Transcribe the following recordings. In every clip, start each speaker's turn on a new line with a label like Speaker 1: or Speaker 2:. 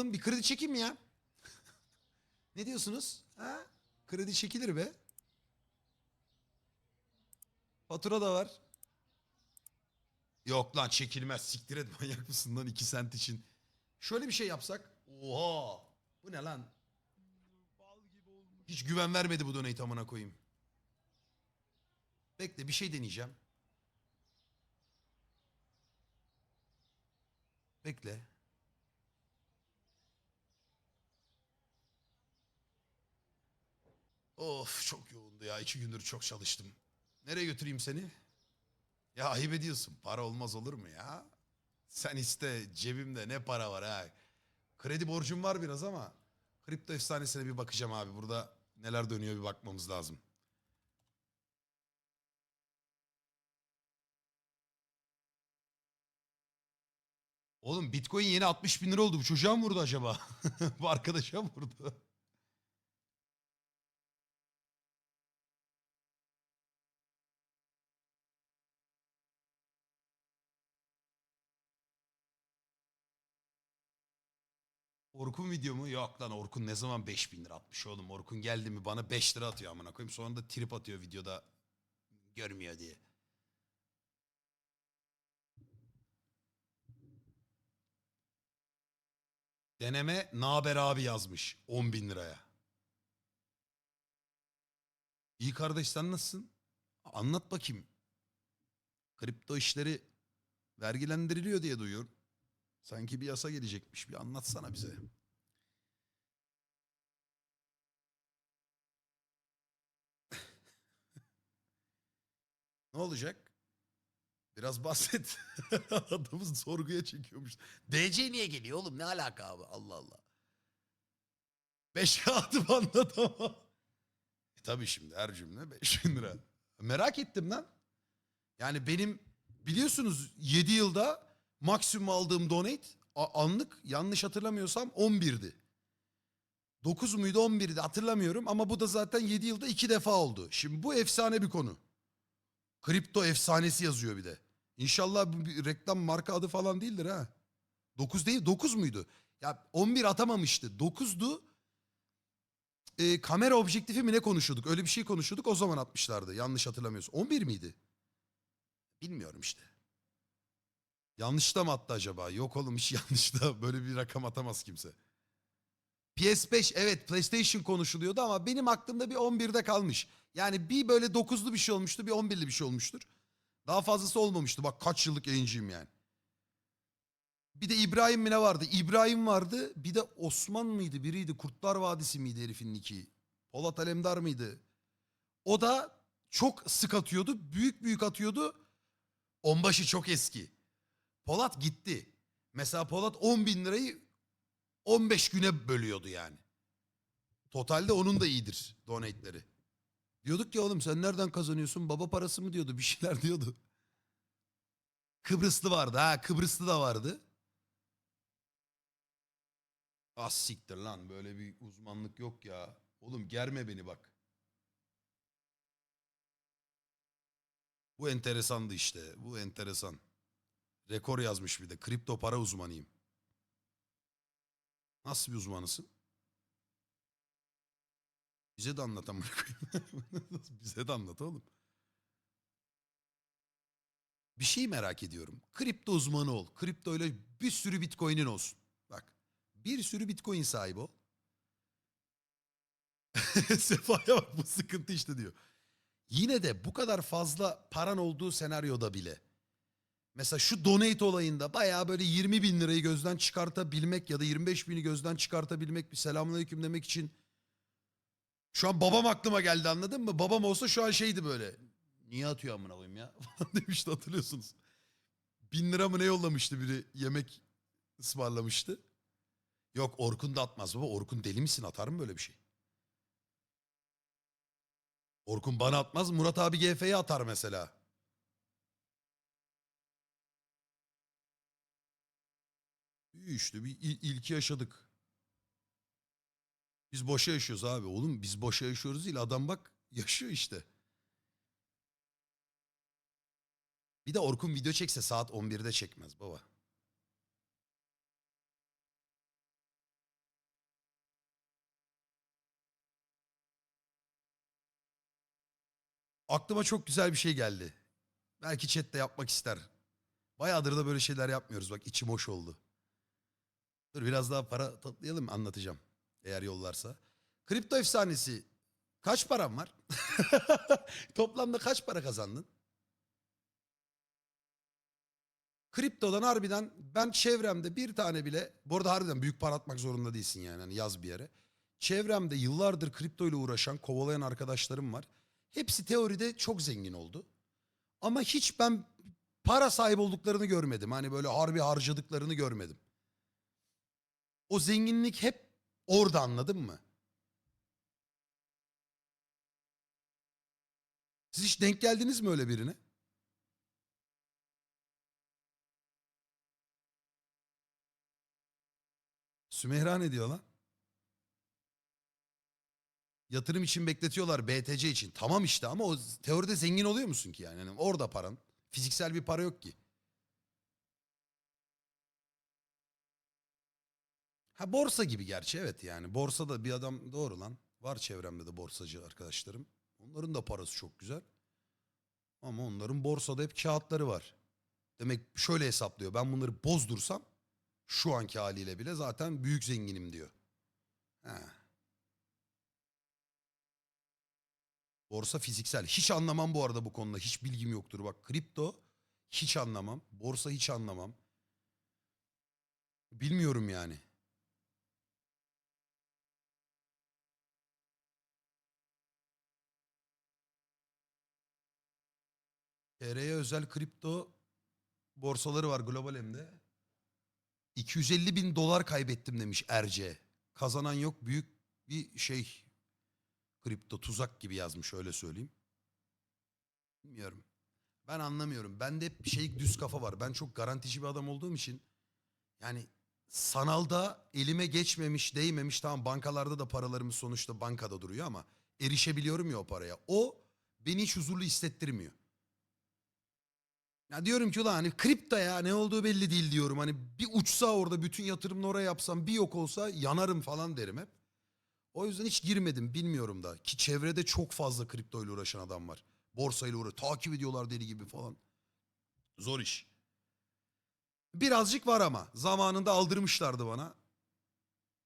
Speaker 1: yapalım? Bir kredi çekeyim ya? ne diyorsunuz? Ha? Kredi çekilir be. Fatura da var. Yok lan çekilmez. Siktir et manyak mısın lan 2 sent için. Şöyle bir şey yapsak. Oha. Bu ne lan? Hiç güven vermedi bu donate amına koyayım. Bekle bir şey deneyeceğim. Bekle. Of çok yoğundu ya. iki gündür çok çalıştım. Nereye götüreyim seni? Ya ayıp ediyorsun. Para olmaz olur mu ya? Sen iste cebimde ne para var ha. Kredi borcum var biraz ama kripto efsanesine bir bakacağım abi. Burada neler dönüyor bir bakmamız lazım. Oğlum Bitcoin yeni 60 bin lira oldu. Bu çocuğa mı vurdu acaba? Bu arkadaşa mı vurdu? Orkun video mu? Yok lan Orkun ne zaman 5000 lira atmış oğlum. Orkun geldi mi bana 5 lira atıyor amına koyayım. Sonra da trip atıyor videoda görmüyor diye. Deneme naber abi yazmış 10 bin liraya. İyi kardeş sen nasılsın? Anlat bakayım. Kripto işleri vergilendiriliyor diye duyuyorum. Sanki bir yasa gelecekmiş. Bir anlatsana bize. ne olacak? Biraz bahset. Adamı sorguya çekiyormuş. DC niye geliyor oğlum? Ne alaka abi? Allah Allah. Beş kağıdı anlat ama. E tabii şimdi her cümle beş bin lira. Merak ettim lan. Yani benim biliyorsunuz 7 yılda maksimum aldığım donate anlık yanlış hatırlamıyorsam 11'di. 9 muydu 11'di hatırlamıyorum ama bu da zaten 7 yılda 2 defa oldu. Şimdi bu efsane bir konu. Kripto efsanesi yazıyor bir de. İnşallah bir reklam marka adı falan değildir ha. 9 değil 9 muydu? Ya 11 atamamıştı. 9'du. Ee, kamera objektifi mi ne konuşuyorduk? Öyle bir şey konuşuyorduk o zaman atmışlardı. Yanlış hatırlamıyorsun. 11 miydi? Bilmiyorum işte. Yanlışta mı attı acaba? Yok oğlum hiç yanlışta. Böyle bir rakam atamaz kimse. PS5 evet PlayStation konuşuluyordu ama benim aklımda bir 11'de kalmış. Yani bir böyle 9'lu bir şey olmuştu bir 11'li bir şey olmuştur. Daha fazlası olmamıştı. Bak kaç yıllık yayıncıyım yani. Bir de İbrahim mi ne vardı? İbrahim vardı. Bir de Osman mıydı? Biriydi. Kurtlar Vadisi miydi herifin nicki? Polat Alemdar mıydı? O da çok sık atıyordu. Büyük büyük atıyordu. Onbaşı çok eski. Polat gitti. Mesela Polat 10 bin lirayı 15 güne bölüyordu yani. Totalde onun da iyidir donate'leri. Diyorduk ya oğlum sen nereden kazanıyorsun? Baba parası mı diyordu bir şeyler diyordu. Kıbrıslı vardı ha Kıbrıslı da vardı. Az siktir lan böyle bir uzmanlık yok ya. Oğlum germe beni bak. Bu enteresandı işte. Bu enteresan. Rekor yazmış bir de. Kripto para uzmanıyım. Nasıl bir uzmanısın? Bize de anlat. Bize de anlat oğlum. Bir şey merak ediyorum. Kripto uzmanı ol. Kripto ile bir sürü bitcoin'in olsun. Bak. Bir sürü bitcoin sahibi ol. Sefa'ya bak bu sıkıntı işte diyor. Yine de bu kadar fazla paran olduğu senaryoda bile mesela şu donate olayında bayağı böyle 20 bin lirayı gözden çıkartabilmek ya da 25 bini gözden çıkartabilmek bir selamünaleyküm demek için şu an babam aklıma geldi anladın mı? Babam olsa şu an şeydi böyle. Niye atıyor amına koyayım ya? falan demişti hatırlıyorsunuz. Bin lira mı ne yollamıştı biri yemek ısmarlamıştı. Yok Orkun da atmaz baba. Orkun deli misin atar mı böyle bir şey? Orkun bana atmaz. Murat abi GF'ye atar mesela. işte bir il, ilki yaşadık. Biz boşa yaşıyoruz abi oğlum biz boşa yaşıyoruz değil adam bak yaşıyor işte. Bir de Orkun video çekse saat 11'de çekmez baba. Aklıma çok güzel bir şey geldi. Belki chatte yapmak ister. Bayağıdır da böyle şeyler yapmıyoruz bak içim hoş oldu. Dur biraz daha para toplayalım anlatacağım. Eğer yollarsa. Kripto efsanesi. Kaç param var? Toplamda kaç para kazandın? Kriptodan harbiden ben çevremde bir tane bile bu arada harbiden büyük para atmak zorunda değilsin yani hani yaz bir yere. Çevremde yıllardır kripto ile uğraşan, kovalayan arkadaşlarım var. Hepsi teoride çok zengin oldu. Ama hiç ben para sahibi olduklarını görmedim. Hani böyle harbi harcadıklarını görmedim. O zenginlik hep orada anladın mı? Siz hiç denk geldiniz mi öyle birine? Sümeyra ne diyor lan? Yatırım için bekletiyorlar BTC için. Tamam işte ama o teoride zengin oluyor musun ki yani? Yani orada paran. Fiziksel bir para yok ki. Ha borsa gibi gerçi evet yani. Borsada bir adam doğru lan. Var çevremde de borsacı arkadaşlarım. Onların da parası çok güzel. Ama onların borsada hep kağıtları var. Demek şöyle hesaplıyor. Ben bunları bozdursam şu anki haliyle bile zaten büyük zenginim diyor. He. Borsa fiziksel. Hiç anlamam bu arada bu konuda. Hiç bilgim yoktur. Bak kripto hiç anlamam. Borsa hiç anlamam. Bilmiyorum yani. TR'ye özel kripto borsaları var global hem de. 250 bin dolar kaybettim demiş Erce. Kazanan yok büyük bir şey kripto tuzak gibi yazmış öyle söyleyeyim. Bilmiyorum. Ben anlamıyorum. Bende hep bir şey düz kafa var. Ben çok garantici bir adam olduğum için yani sanalda elime geçmemiş, değmemiş tamam bankalarda da paralarımız sonuçta bankada duruyor ama erişebiliyorum ya o paraya. O beni hiç huzurlu hissettirmiyor. Ya diyorum ki ulan hani kripto ya ne olduğu belli değil diyorum. Hani bir uçsa orada bütün yatırımını oraya yapsam bir yok olsa yanarım falan derim hep. O yüzden hiç girmedim bilmiyorum da. Ki çevrede çok fazla kripto ile uğraşan adam var. Borsayla uğraşıyor. Takip ediyorlar deli gibi falan. Zor iş. Birazcık var ama. Zamanında aldırmışlardı bana.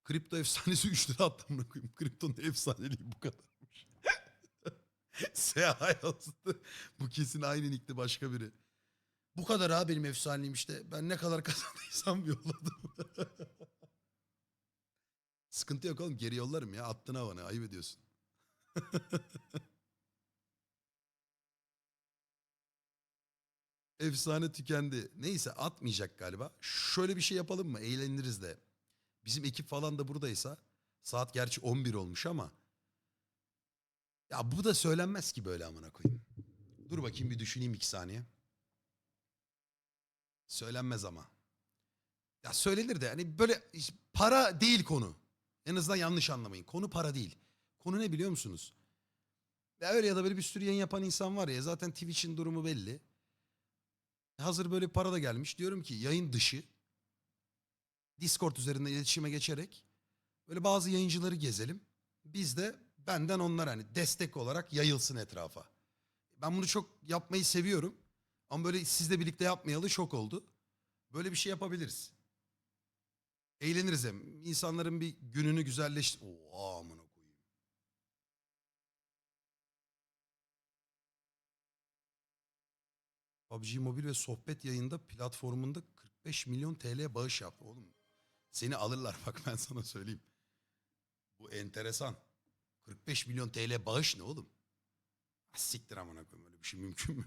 Speaker 1: Kripto efsanesi 3 lira attım. Kriptonun efsaneliği bu kadarmış. SH yazdı. Bu kesin aynı nickli başka biri. Bu kadar ha benim efsaneliğim işte. Ben ne kadar kazandıysam yolladım. Sıkıntı yok oğlum geri yollarım ya. Attın havana ayıp ediyorsun. Efsane tükendi. Neyse atmayacak galiba. Şöyle bir şey yapalım mı? Eğleniriz de. Bizim ekip falan da buradaysa. Saat gerçi 11 olmuş ama. Ya bu da söylenmez ki böyle amına koyayım. Dur bakayım bir düşüneyim iki saniye. Söylenmez ama. Ya söylenir de hani böyle para değil konu. En azından yanlış anlamayın. Konu para değil. Konu ne biliyor musunuz? Ya öyle ya da böyle bir sürü yayın yapan insan var ya zaten Twitch'in durumu belli. Hazır böyle para da gelmiş. Diyorum ki yayın dışı Discord üzerinden iletişime geçerek böyle bazı yayıncıları gezelim. Biz de benden onlar hani destek olarak yayılsın etrafa. Ben bunu çok yapmayı seviyorum. Ama böyle sizle birlikte yapmayalı çok oldu. Böyle bir şey yapabiliriz. Eğleniriz hem. İnsanların bir gününü güzelleştir... Oha amına koyayım. PUBG Mobil ve sohbet yayında platformunda 45 milyon TL bağış yaptı oğlum. Seni alırlar bak ben sana söyleyeyim. Bu enteresan. 45 milyon TL bağış ne oğlum? Siktir amına koyayım öyle bir şey mümkün mü?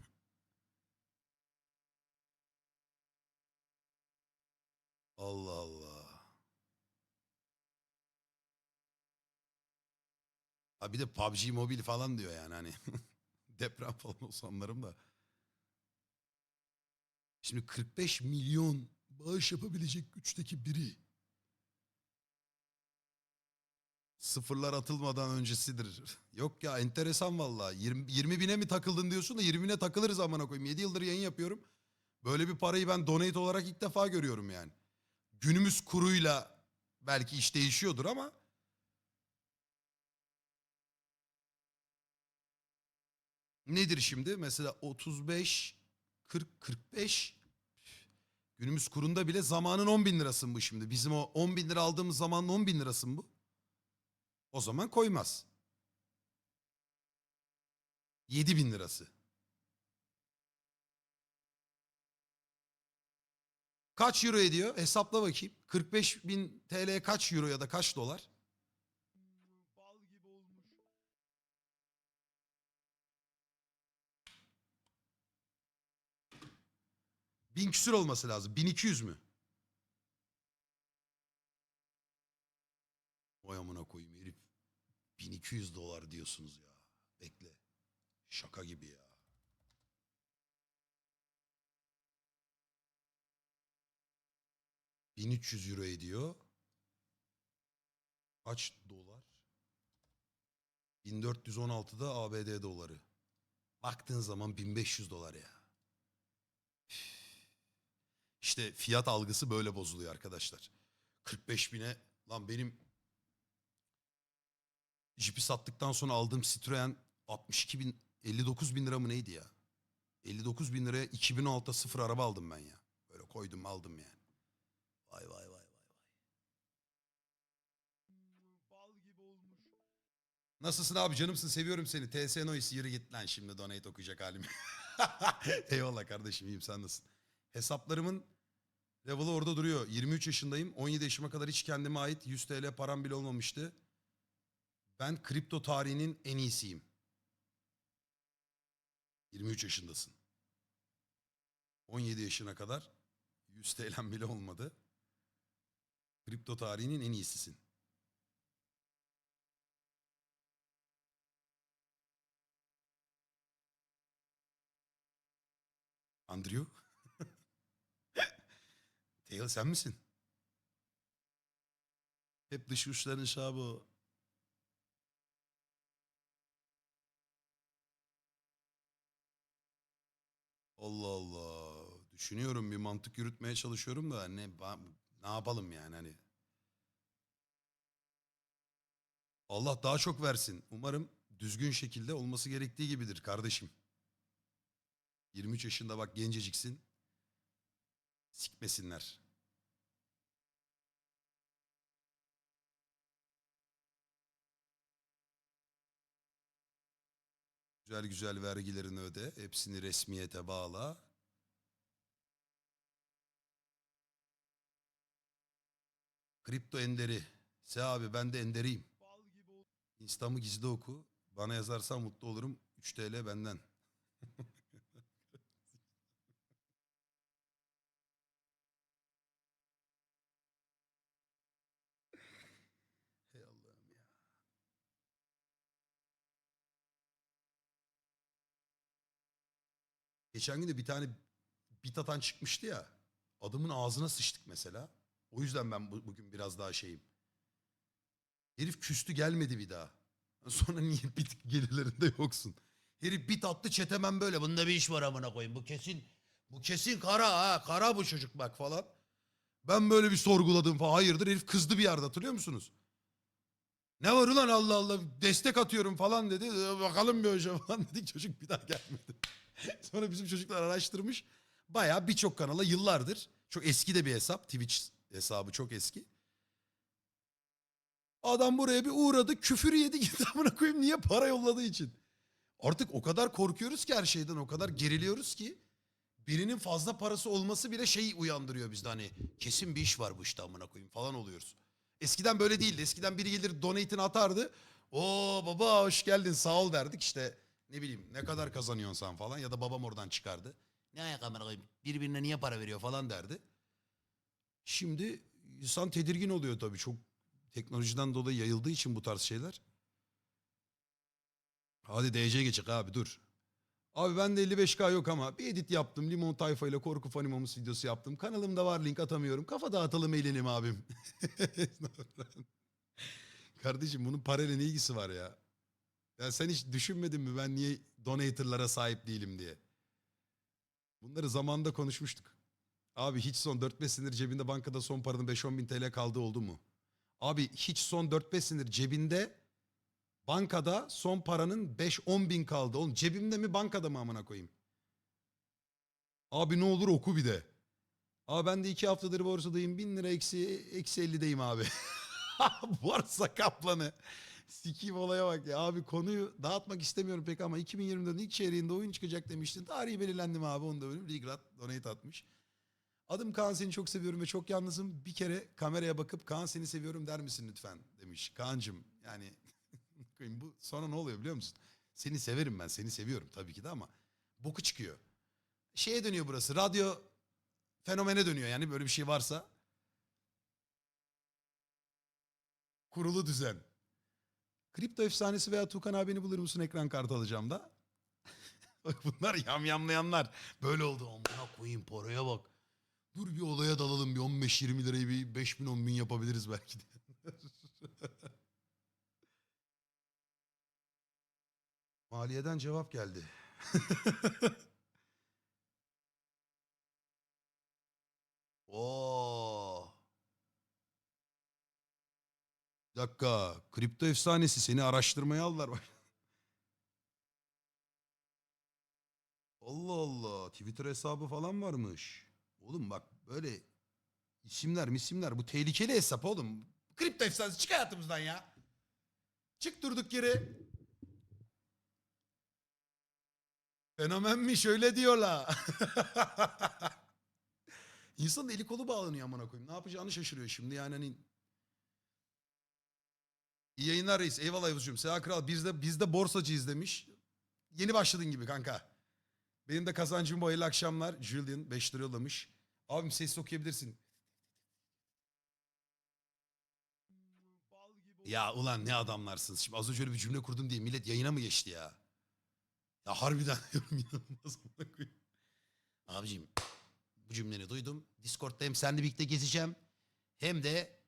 Speaker 1: Allah Allah. Ha bir de PUBG Mobile falan diyor yani hani. Deprem falan olsa anlarım da. Şimdi 45 milyon bağış yapabilecek güçteki biri. Sıfırlar atılmadan öncesidir. Yok ya enteresan valla. 20, 20 bine mi takıldın diyorsun da 20 bine takılırız amına koyayım. 7 yıldır yayın yapıyorum. Böyle bir parayı ben donate olarak ilk defa görüyorum yani. Günümüz kuruyla belki iş değişiyordur ama nedir şimdi? Mesela 35, 40, 45 günümüz kurunda bile zamanın 10 bin lirası mı bu şimdi? Bizim o 10 bin lira aldığımız zamanın 10 bin lirası mı bu? O zaman koymaz. 7 bin lirası. Kaç euro ediyor? Hesapla bakayım. 45 bin TL kaç euro ya da kaç dolar? Bal gibi olmuş. Bin küsür olması lazım. 1200 mü? Vay amına koyayım herif. 1200 dolar diyorsunuz ya. Bekle. Şaka gibi ya. ...1300 euro ediyor. Kaç dolar? 1416'da ABD doları. Baktığın zaman 1500 dolar ya. İşte fiyat algısı böyle bozuluyor arkadaşlar. 45 bine lan benim Jeep'i sattıktan sonra aldığım Citroen 62 bin 59 bin lira mı neydi ya? 59 bin liraya 2016'da sıfır araba aldım ben ya. Böyle koydum aldım yani. Vay vay vay vay vay. Bal gibi olmuş. Nasılsın abi canımsın seviyorum seni. TS Noise yürü git lan şimdi donate okuyacak halim. Eyvallah kardeşim iyiyim sen nasılsın? Hesaplarımın level'ı orada duruyor. 23 yaşındayım. 17 yaşıma kadar hiç kendime ait 100 TL param bile olmamıştı. Ben kripto tarihinin en iyisiyim. 23 yaşındasın. 17 yaşına kadar 100 TL'm bile olmadı. Kripto tarihinin en iyisisin. Andrew? Tail sen misin? Hep dış güçlerin şabı. Allah Allah. Düşünüyorum bir mantık yürütmeye çalışıyorum da ne ne yapalım yani hani. Allah daha çok versin. Umarım düzgün şekilde olması gerektiği gibidir kardeşim. 23 yaşında bak genceciksin. Sikmesinler. Güzel güzel vergilerini öde. Hepsini resmiyete bağla. Kripto Enderi. Se abi ben de Enderiyim. Instamı gizli oku. Bana yazarsan mutlu olurum. 3 TL benden. Hey Allah'ım ya. Geçen gün de bir tane bit atan çıkmıştı ya. Adamın ağzına sıçtık mesela. O yüzden ben bu- bugün biraz daha şeyim. Herif küstü gelmedi bir daha. Sonra niye bit gelirlerinde yoksun? Herif bit attı çetemen böyle. Bunda bir iş var amına koyayım. Bu kesin bu kesin kara ha. Kara bu çocuk bak falan. Ben böyle bir sorguladım falan. Hayırdır herif kızdı bir yerde hatırlıyor musunuz? Ne var ulan Allah Allah destek atıyorum falan dedi. "Ee, Bakalım bir hoca falan dedik çocuk bir daha gelmedi. Sonra bizim çocuklar araştırmış. Bayağı birçok kanala yıllardır. Çok eski de bir hesap. Twitch hesabı çok eski. Adam buraya bir uğradı küfür yedi gitti amına koyayım niye para yolladığı için. Artık o kadar korkuyoruz ki her şeyden o kadar geriliyoruz ki birinin fazla parası olması bile şey uyandırıyor bizde hani kesin bir iş var bu işte amına koyayım falan oluyoruz. Eskiden böyle değildi. Eskiden biri gelir donate'ini atardı. Oo baba hoş geldin sağ ol derdik işte ne bileyim ne kadar kazanıyorsun sen falan ya da babam oradan çıkardı. Ne ayak amına koyayım birbirine niye para veriyor falan derdi. Şimdi insan tedirgin oluyor tabii çok teknolojiden dolayı yayıldığı için bu tarz şeyler. Hadi DC'ye geçecek abi dur. Abi bende 55k yok ama bir edit yaptım. Limon Tayfa ile Korku Fanimamız videosu yaptım. Kanalımda var link atamıyorum. Kafa dağıtalım eğlenelim abim. Kardeşim bunun parayla ne ilgisi var ya? Ya sen hiç düşünmedin mi ben niye donatorlara sahip değilim diye? Bunları zamanda konuşmuştuk. Abi hiç son 4-5 senedir cebinde bankada son paranın 5-10 bin TL kaldığı oldu mu? Abi hiç son 4-5 senedir cebinde Bankada son paranın 5-10 bin kaldı. Oğlum cebimde mi bankada mı amına koyayım? Abi ne olur oku bir de. Abi ben de iki haftadır borsadayım. Bin lira eksi, eksi 50'deyim abi. Borsa kaplanı. Sikiyim olaya bak ya. Abi konuyu dağıtmak istemiyorum pek ama 2024'ün ilk çeyreğinde oyun çıkacak demiştin. Tarihi belirlendi mi abi onu da bölüm. Ligrat donate atmış. Adım Kaan seni çok seviyorum ve çok yalnızım. Bir kere kameraya bakıp Kaan seni seviyorum der misin lütfen demiş. Kaan'cım yani bu sonra ne oluyor biliyor musun? Seni severim ben seni seviyorum tabii ki de ama boku çıkıyor. Şeye dönüyor burası radyo fenomene dönüyor yani böyle bir şey varsa. Kurulu düzen. Kripto efsanesi veya Tukan abini bulur musun ekran kartı alacağım da. Bunlar yamyamlayanlar. Böyle oldu. Amına koyayım paraya bak. Dur bir olaya dalalım bir 15-20 lirayı bir 5 bin 10 bin yapabiliriz belki de. Maliyeden cevap geldi. Oo. Bir dakika. Kripto efsanesi seni araştırmaya aldılar. Allah Allah. Twitter hesabı falan varmış. Oğlum bak böyle isimler misimler bu tehlikeli hesap oğlum. Kripto efsanesi çık hayatımızdan ya. Çık durduk yere. Fenomenmiş öyle diyorlar. İnsanın eli kolu bağlanıyor amına koyayım. Ne yapacağını şaşırıyor şimdi yani hani. İyi yayınlar reis. Eyvallah Yavuzcuğum. Seha Kral biz de, biz de borsacıyız demiş. Yeni başladın gibi kanka. Benim de kazancım bu hayırlı akşamlar. Julian 5 lira yollamış. Abim ses okuyabilirsin. Ya ulan ne adamlarsınız. Şimdi az önce öyle bir cümle kurdum diye millet yayına mı geçti ya? Ya harbiden diyorum inanılmaz. Abicim bu cümleni duydum. Discord'da hem seninle birlikte gezeceğim. Hem de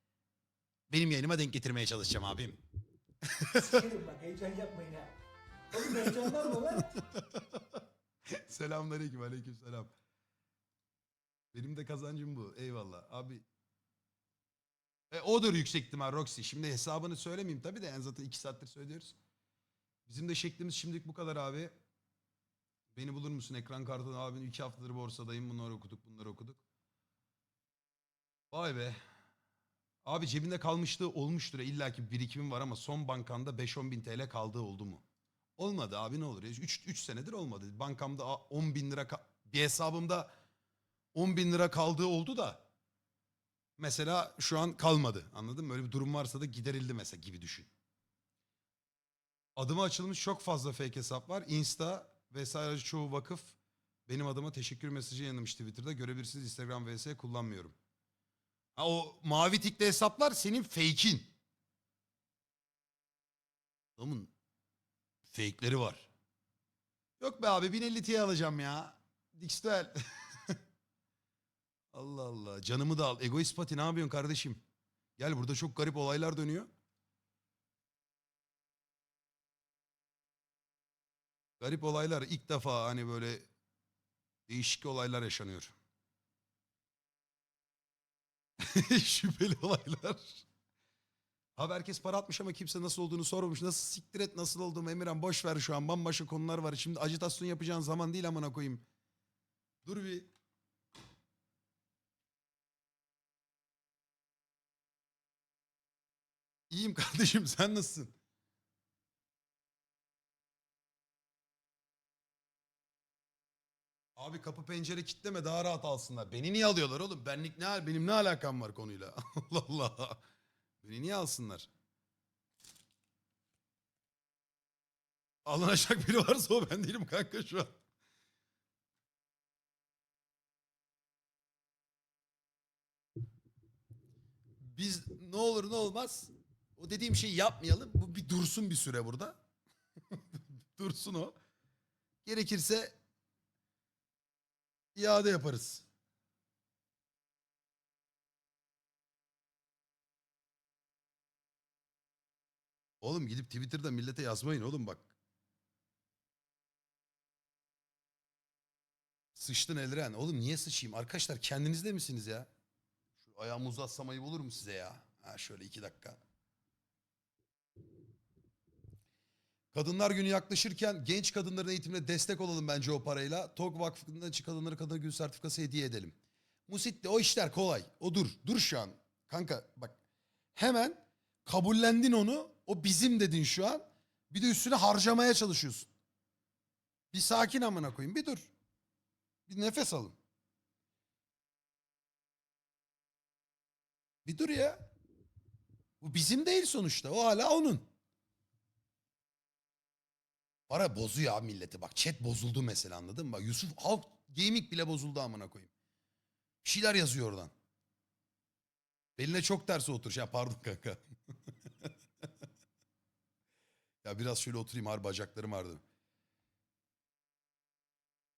Speaker 1: benim yayınıma denk getirmeye çalışacağım abim.
Speaker 2: Sikerim bak heyecan yapmayın ha. Oğlum heyecanlanma lan.
Speaker 1: Selamünaleyküm aleyküm selam. Benim de kazancım bu. Eyvallah. Abi e, odur yüksek ihtimal Roxy. Şimdi hesabını söylemeyeyim tabii de en zaten iki saattir söylüyoruz. Bizim de şeklimiz şimdilik bu kadar abi. Beni bulur musun ekran kartını abin iki haftadır borsadayım bunları okuduk bunları okuduk. Vay be. Abi cebinde kalmışlığı olmuştur illa ki birikimim var ama son bankanda 5-10 bin TL kaldığı oldu mu? Olmadı abi ne olur. 3, 3 senedir olmadı. Bankamda a- 10 bin lira bir hesabımda 10 bin lira kaldığı oldu da mesela şu an kalmadı anladın mı? Öyle bir durum varsa da giderildi mesela gibi düşün. Adıma açılmış çok fazla fake hesap var. Insta vesaire çoğu vakıf benim adıma teşekkür mesajı yayınlamış Twitter'da. Görebilirsiniz Instagram vs kullanmıyorum. Ha, o mavi tikli hesaplar senin fake'in. Adamın fake'leri var. Yok be abi 1050 Ti alacağım ya. Dixtel. Allah Allah. Canımı da al. Egoist Pati ne yapıyorsun kardeşim? Gel burada çok garip olaylar dönüyor. Garip olaylar ilk defa hani böyle değişik olaylar yaşanıyor. Şüpheli olaylar. Abi herkes para atmış ama kimse nasıl olduğunu sormamış. Nasıl siktir et nasıl olduğumu Emirhan boş ver şu an. Bambaşka konular var. Şimdi ajitasyon yapacağın zaman değil amına koyayım. Dur bir. İyiyim kardeşim sen nasılsın? Abi kapı pencere kitleme daha rahat alsınlar. Beni niye alıyorlar oğlum? Benlik ne benim ne alakam var konuyla? Allah Allah. Beni niye alsınlar? Alınacak biri varsa o ben değilim kanka şu an. Biz ne olur ne olmaz o dediğim şeyi yapmayalım. Bu bir dursun bir süre burada. dursun o. Gerekirse iade yaparız. Oğlum gidip Twitter'da millete yazmayın oğlum bak. Sıçtın Elren. Oğlum niye sıçayım? Arkadaşlar kendinizde misiniz ya? Şu ayağımı uzatsam ayıp olur mu size ya? Ha şöyle iki dakika. Kadınlar günü yaklaşırken genç kadınların eğitimine destek olalım bence o parayla. TOG Vakfı'ndan için kadınlara kadın gün sertifikası hediye edelim. Musit de o işler kolay. O dur. Dur şu an. Kanka bak. Hemen kabullendin onu. O bizim dedin şu an. Bir de üstüne harcamaya çalışıyorsun. Bir sakin amına koyayım. Bir dur. Bir nefes alın. Bir dur ya. Bu bizim değil sonuçta. O hala onun. Para bozuyor abi milleti. Bak chat bozuldu mesela anladın mı? Bak Yusuf Halk Gaming bile bozuldu amına koyayım. Bir şeyler yazıyor oradan. Beline çok ters otur. Ya pardon kanka. ya biraz şöyle oturayım har bacaklarım ağrıdı.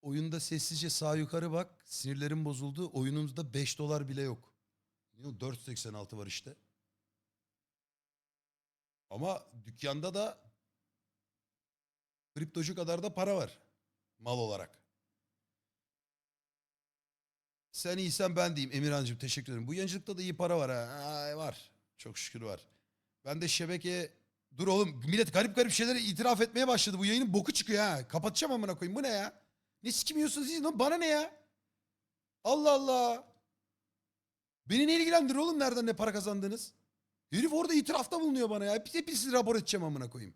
Speaker 1: Oyunda sessizce sağ yukarı bak. Sinirlerim bozuldu. Oyunumuzda 5 dolar bile yok. Niye o 4.86 var işte. Ama dükkanda da kriptocu kadar da para var. Mal olarak. Sen iyisen ben diyeyim Emirhan'cığım teşekkür ederim. Bu yayıncılıkta da iyi para var ha. Ay, var. Çok şükür var. Ben de şebeke... Dur oğlum millet garip garip şeyleri itiraf etmeye başladı. Bu yayının boku çıkıyor ha. Kapatacağım amına koyayım. Bu ne ya? Ne sikim yiyorsunuz siz? Lan Bana ne ya? Allah Allah. Beni ne ilgilendirir oğlum nereden ne para kazandınız? Herif orada itirafta bulunuyor bana ya. Bir hepinizi rapor edeceğim amına koyayım.